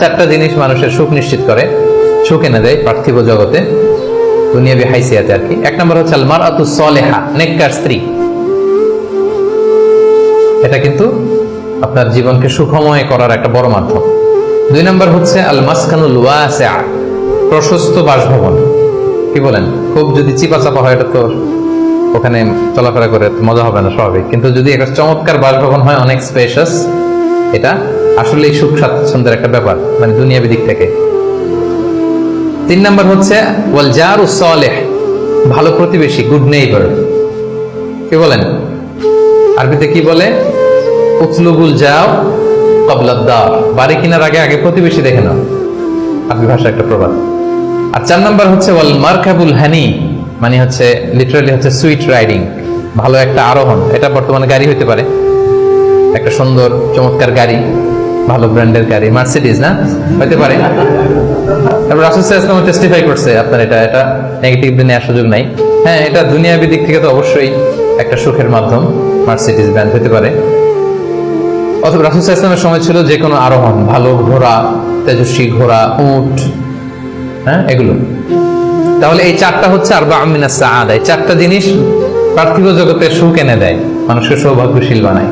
চারটা জিনিস মানুষের সুখ নিশ্চিত করে, সুখ এনে দেয় পার্থিব জগতে দুনিয়াবি হাইসিয়াতে আর কি। এক নম্বর হচ্ছে আলমার আতু সলেহা, নেককার স্ত্রী। এটা কিন্তু আপনার জীবনকে সুখময় করার একটা বড় মাধ্যম। দুই নম্বর হচ্ছে আল মাসকানুল ওয়াসিআ, প্রশস্ত বাসভবন। কি বলেন? খুব যদি চিপা চাপা হয়, এটা তো ওখানে চলাফেরা করে মজা হবে না, স্বাভাবিক। কিন্তু যদি একটা চমৎকার বাসভবন হয়, অনেক স্পেশাস এটা আসলেই সুখ স্বাচ্ছন্দ্যের একটা ব্যাপার মানে দুনিয়াবি দিক থেকে। তিন নম্বর হচ্ছে, ওয়াল জার সালেহ, ভালো প্রতিবেশী গুড নেইবার কি বলেন? আরবিতে কি বলে? উতলুবুল যাও কবলাদ্দার বাড়ি কিনার আগে আগে প্রতিবেশী দেখে নাও। আরবি ভাষা একটা প্রবাদ। আর চার নম্বর হচ্ছে, ওয়াল মার্কাবুল হানি মানে হচ্ছে লিটারালি হচ্ছে সুইট রাইডিং ভালো একটা আরোহণ। এটা বর্তমানে গাড়ি হতে পারে। একটা সুন্দর, চমৎকার গাড়ি, ভালো ব্র্যান্ডের গাড়ি মার্সিডিজ না? হতে পারে। তারপর রাসুল ইসলাম টেস্টিফাই করছে, আপনার এটা এটা নেগেটিভ নেওয়ার সুযোগ নাই। হ্যাঁ এটা দুনিয়াবি দিক থেকে তো অবশ্যই একটা সুখের মাধ্যম মার্সিডিজ ব্র্যান্ড হতে পারে। অথবা রাসুল ইসলামের সময় ছিল যে কোনো আরোহণ, ভালো ঘোড়া, তেজস্বী ঘোড়া, উট হ্যাঁ এগুলো। তাহলে এই চারটা হচ্ছে আর বা আমিনা সাআদা। এই চারটা জিনিস পার্থিব জগতে সুখ এনে দেয়, মানুষকে সৌভাগ্যশীল বানায়।